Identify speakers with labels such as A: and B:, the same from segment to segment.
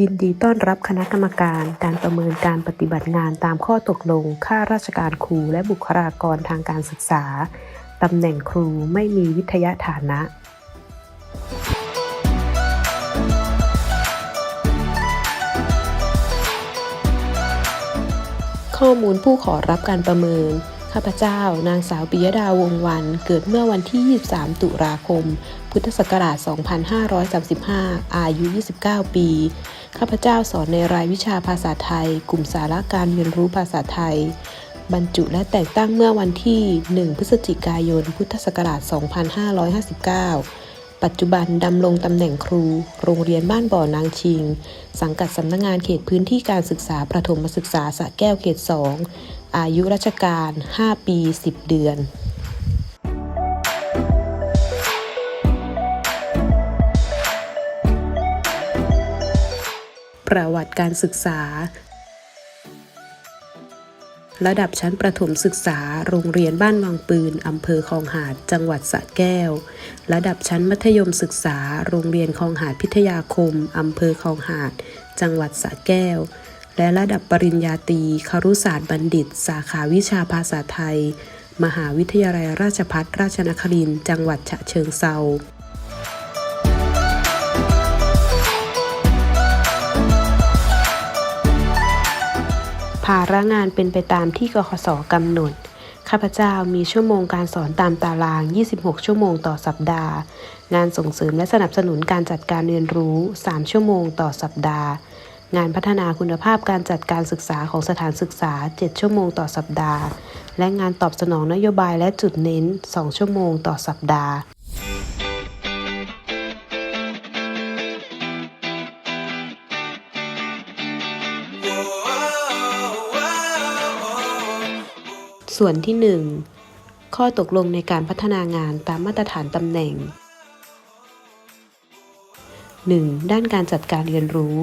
A: ยินดีต้อนรับคณะกรรมการการประเมินการปฏิบัติงานตามข้อตกลงค่าราชการครูและบุคลากรทางการศึกษา ตำแหน่งครูไม่มีวิทยาฐานะข้อมูลผู้ขอรับการประเมิน ข้าพเจ้า นางสาวปิยดาวงวัน เกิดเมื่อวันที่ 23 ตุลาคม พุทธศักราช 2535 อายุ 29 ปี ข้าพเจ้าสอนในรายวิชาภาษาไทย กลุ่มสาระการเรียนรู้ภาษาไทย บรรจุและแต่งตั้งเมื่อวันที่ 1 พฤศจิกายน พุทธศักราช 2559 ปัจจุบันดำรงตำแหน่งครู โรงเรียนบ้านบ่อนางชิง สังกัดสำนักงานเขตพื้นที่การศึกษาประถมศึกษาสระแก้วเขต 2 อายุราชการ 5 ปี 10 เดือน ประวัติการศึกษา ระดับชั้นประถมศึกษา โรงเรียนบ้านวังปืน อำเภอคลองหาด จังหวัดสระแก้ว ระดับชั้นมัธยมศึกษา โรงเรียนคลองหาดพิทยาคม อำเภอคลองหาด จังหวัดสระแก้ว และระดับปริญญาตรีครุศาสตร์บัณฑิต สาขาวิชาภาษาไทย มหาวิทยาลัยราชภัฏราชนครินทร์ จังหวัดฉะเชิงเทรา ภาระงานเป็นไปตามที่กคสกำหนด ข้าพเจ้ามีชั่วโมงการสอนตามตาราง 26 ชั่วโมงต่อสัปดาห์ งานส่งเสริมและสนับสนุนการจัดการเรียนรู้ 3 ชั่วโมงต่อสัปดาห์ งานพัฒนาคุณภาพการจัดการศึกษาของสถานศึกษา 7 ชั่วโมงต่อสัปดาห์ และงานตอบสนองนโยบายและจุดเน้น 2 ชั่วโมงต่อสัปดาห์ ส่วนที่ 1 ข้อตกลงในการพัฒนางานตามมาตรฐานตำแหน่ง 1. ด้านการจัดการเรียนรู้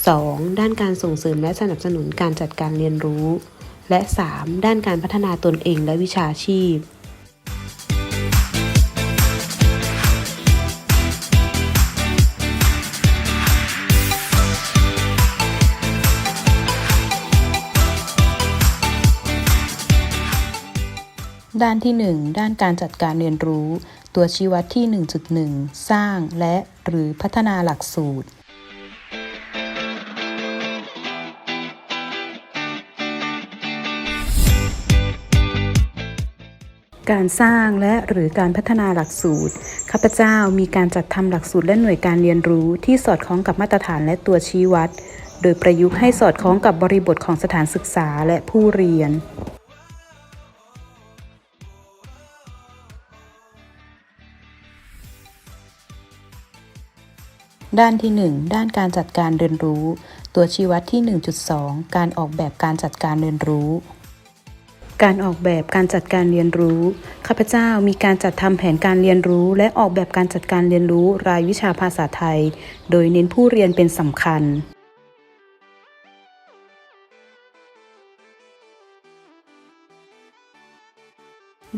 A: 2. ด้านการส่งเสริมและสนับสนุนการจัดการเรียนรู้ และ 3. ด้านการพัฒนาตนเองและวิชาชีพ ด้านที่ 1 ด้านการจัดการเรียนรู้ ตัวชี้วัดที่ 1.1 สร้างและหรือพัฒนาหลักสูตร การสร้างและหรือการพัฒนาหลักสูตร ข้าพเจ้ามีการจัดทำหลักสูตรและหน่วยการเรียนรู้ที่สอดคล้องกับมาตรฐานและตัวชี้วัด โดยประยุกต์ให้สอดคล้องกับบริบทของสถานศึกษาและผู้เรียน ด้านที่ 1 ด้านการจัดการเรียนรู้ ตัวชี้วัดที่ 1.2 การออกแบบการจัดการเรียนรู้ การออกแบบการจัดการเรียนรู้ ข้าพเจ้ามีการจัดทำแผนการเรียนรู้ และออกแบบการจัดการเรียนรู้รายวิชาภาษาไทย โดยเน้นผู้เรียนเป็นสำคัญ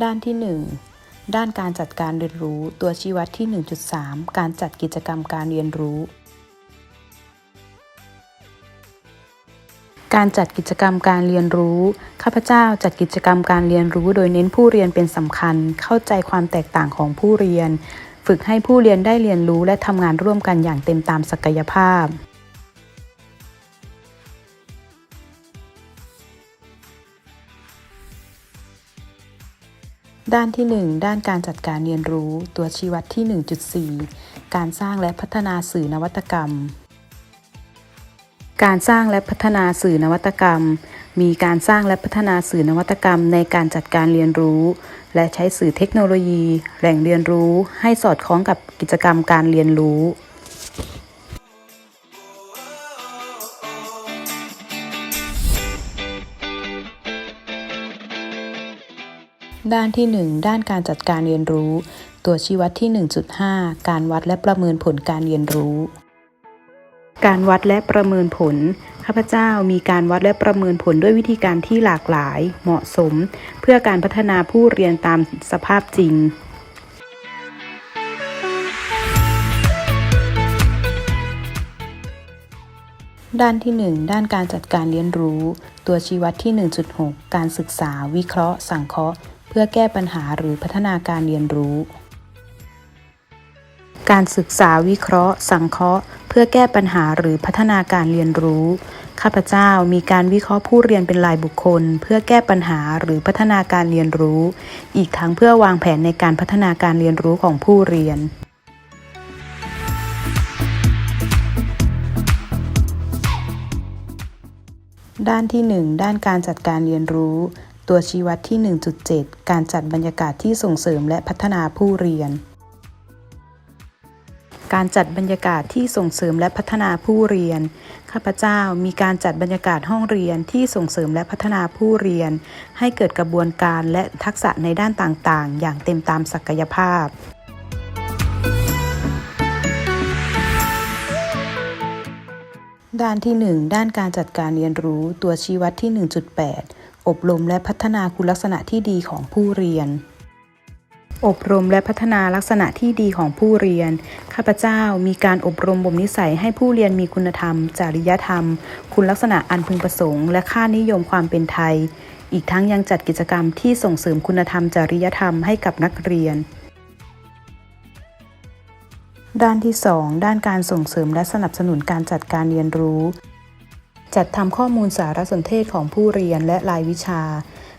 A: ด้านที่ 1 ด้านการจัดการเรียนรู้ ตัวชี้วัดที่ 1.3 การจัดกิจกรรมการเรียนรู้ การจัดกิจกรรมการเรียนรู้ ข้าพเจ้าจัดกิจกรรมการเรียนรู้ โดยเน้นผู้เรียนเป็นสำคัญ เข้าใจความแตกต่างของผู้เรียน ฝึกให้ผู้เรียนได้เรียนรู้และทำงานร่วมกันอย่างเต็มตามศักยภาพ ด้านที่ 1 ด้านการจัดการเรียนรู้ตัวชี้วัดที่ 1.4 การสร้างและพัฒนาสื่อนวัตกรรม การสร้างและพัฒนาสื่อนวัตกรรม มีการสร้างและพัฒนาสื่อนวัตกรรม ในการจัดการเรียนรู้ และใช้สื่อเทคโนโลยี แหล่งเรียนรู้ ให้สอดคล้องกับกิจกรรมการเรียนรู้ ด้านที่ 1 ด้านการจัดการเรียนรู้ ตัวชี้วัดที่ 1.5 การวัดและประเมินผลการเรียนรู้ การวัดและประเมินผล ข้าพเจ้ามีการวัดและประเมินผลด้วยวิธีการที่หลากหลาย เหมาะสม เพื่อการพัฒนาผู้เรียนตามสภาพจริงดด้านที่ 1 ด้านการจัดการเรียนรู้ ตัวชี้วัดที่ 1.6 การศึกษา วิเคราะห์ สังเคราะห์ เพื่อแก้ปัญหาหรือพัฒนาการเรียนรู้ การศึกษาวิเคราะห์ สังเคราะห์ เพื่อแก้ปัญหาหรือพัฒนาการเรียนรู้ ข้าพเจ้ามีการวิเคราะห์ผู้เรียนเป็นรายบุคคล เพื่อแก้ปัญหาหรือพัฒนาการเรียนรู้ อีกทั้งเพื่อวางแผนในการพัฒนาการเรียนรู้ของผู้เรียนด้านที่ 1 ด้านการจัดการเรียนรู้ ตัวชี้วัดที่ 1.7 การจัดบรรยากาศที่ส่งเสริมและพัฒนาผู้เรียน การจัดบรรยากาศที่ส่งเสริมและพัฒนาผู้เรียน ข้าพเจ้ามีการจัดบรรยากาศห้องเรียนที่ส่งเสริมและพัฒนาผู้เรียน ให้เกิดกระบวนการและทักษะในด้านต่างๆ อย่างเต็มตามศักยภาพด้านที่ 1 ด้านการจัดการเรียนรู้ตัวชี้วัดที่ 1.8 อบรมและพัฒนาคุณลักษณะที่ดีของผู้เรียน อบรมและพัฒนาลักษณะที่ดีของผู้เรียน ข้าพเจ้ามีการอบรมบ่มนิสัยให้ผู้เรียนมีคุณธรรม จริยธรรม คุณลักษณะอันพึงประสงค์ และค่านิยมความเป็นไทย อีกทั้งยังจัดกิจกรรมที่ส่งเสริมคุณธรรม จริยธรรมให้กับนักเรียนด้านที่ 2 ด้านการส่งเสริมและสนับสนุนการจัดการเรียนรู้ จัดทำข้อมูลสารสนเทศของผู้เรียนและรายวิชา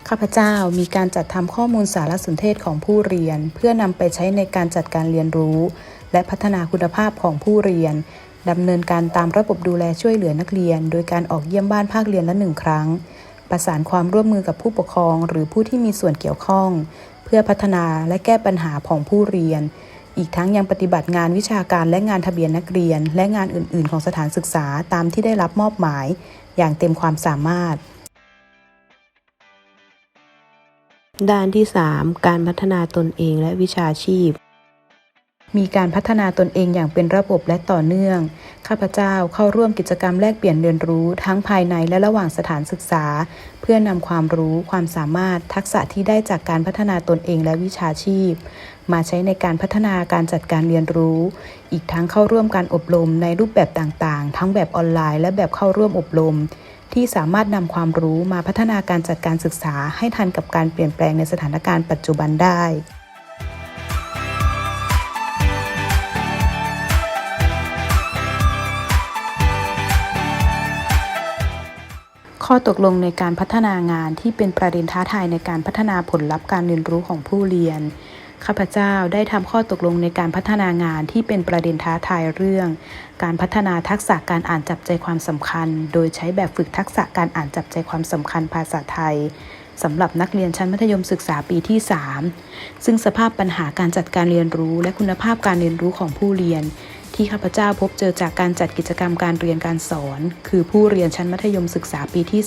A: ข้าพเจ้ามีการจัดทำข้อมูลสารสนเทศของผู้เรียน เพื่อนำไปใช้ในการจัดการเรียนรู้ และพัฒนาคุณภาพของผู้เรียนดำเนินการตามระบบดูแลช่วยเหลือนักเรียน โดยการออกเยี่ยมบ้านภาคเรียนละหนึ่งครั้ง ประสานความร่วมมือกับผู้ปกครอง หรือผู้ที่มีส่วนเกี่ยวข้อง เพื่อพัฒนาและแก้ปัญหาของผู้เรียน อีกทั้งยังปฏิบัติงานวิชาการและงานทะเบียนนักเรียน และงานอื่น ๆ ของสถานศึกษาตามที่ได้รับมอบหมาย อย่างเต็มความสามารถ ด้านที่ 3 การพัฒนาตนเองและวิชาชีพ มีการพัฒนาตนเองอย่างเป็นระบบและต่อเนื่อง ข้าพเจ้าเข้าร่วมกิจกรรมแลกเปลี่ยนเรียนรู้ทั้งภายในและระหว่างสถานศึกษา เพื่อนำความรู้ ความสามารถ ทักษะที่ได้จากการพัฒนาตนเองและวิชาชีพมาใช้ในการพัฒนาการจัดการเรียนรู้ อีกทั้งเข้าร่วมการอบรมในรูปแบบต่างๆ ทั้งแบบออนไลน์ และแบบเข้าร่วมอบรม ที่สามารถนำความรู้มาพัฒนาการจัดการศึกษาให้ทันกับการเปลี่ยนแปลงในสถานการณ์ปัจจุบันได้ข้อตกลงในการพัฒนางานที่เป็นประเด็นท้าทายในการพัฒนาผลลัพธ์การเรียนรู้ของผู้เรียน ข้าพเจ้าได้ทำข้อตกลงในการพัฒนางานที่เป็นประเด็นท้าทายเรื่อง การพัฒนาทักษะการอ่านจับใจความสำคัญ โดยใช้แบบฝึกทักษะการอ่านจับใจความสำคัญภาษาไทยสำหรับนักเรียนชั้นมัธยมศึกษาปีที่ 3 ซึ่งสภาพปัญหาการจัดการเรียนรู้และคุณภาพการเรียนรู้ของผู้เรียน ที่ข้าพเจ้าพบเจอจากการจัดกิจกรรมการเรียนการสอน คือผู้เรียนชั้นมัธยมศึกษาปีที่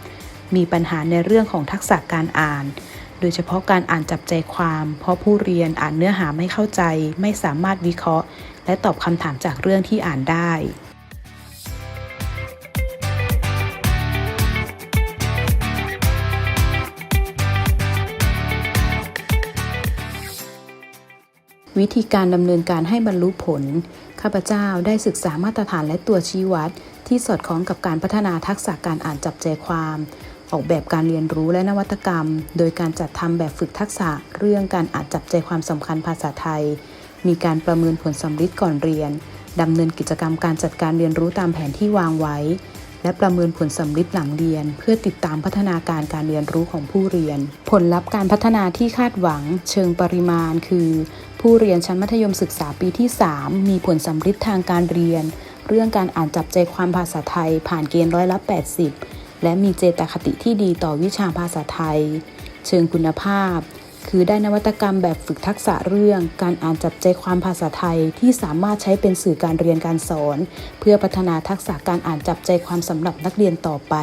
A: 3 มีปัญหาในเรื่องของทักษะการอ่าน ดยเฉพาะการอ่านจับใจความ เพราะผู้เรียนอ่านเนื้อหาไม่เข้าใจ ไม่สามารถวิเคราะห์ และตอบคำถามจากเรื่องที่อ่านได้วิธีการดำเนินการให้บรรลุผล ข้าพเจ้าได้ศึกษามาตรฐานและตัวชี้วัด ที่สอดคล้องกับการพัฒนาทักษะการอ่านจับใจความ ออกแบบการเรียนรู้และนวัตกรรม โดยการจัดทำแบบฝึกทักษะ เรื่องการอ่านจับใจความสำคัญภาษาไทย มีการประเมินผลสำลิดก่อนเรียนดำเนินกิจกรรมการจัดการเรียนรู้ตามแผนที่วางไว้ และประเมินผลสำลิดหลังเรียน เพื่อติดตามพัฒนาการการเรียนรู้ของผู้เรียน ผลลัพธ์การพัฒนาที่คาดหวัง เชิงปริมาณ คือ ผู้เรียนชั้นมัธยมศึกษาปีที่ 3 มีผลสำลิดทางการเรียน เรื่องการอ่านจับใจความภาษาไทย ผ่านเกณฑ์ร้อยละ80 และมีเจตคติที่ดีต่อวิชาภาษาไทย เชิงคุณภาพ คือได้นวัตกรรมแบบฝึกทักษะเรื่อง การอ่านจับใจความภาษาไทยที่สามารถใช้เป็นสื่อการเรียนการสอน เพื่อพัฒนาทักษะการอ่านจับใจความสำหรับนักเรียนต่อไป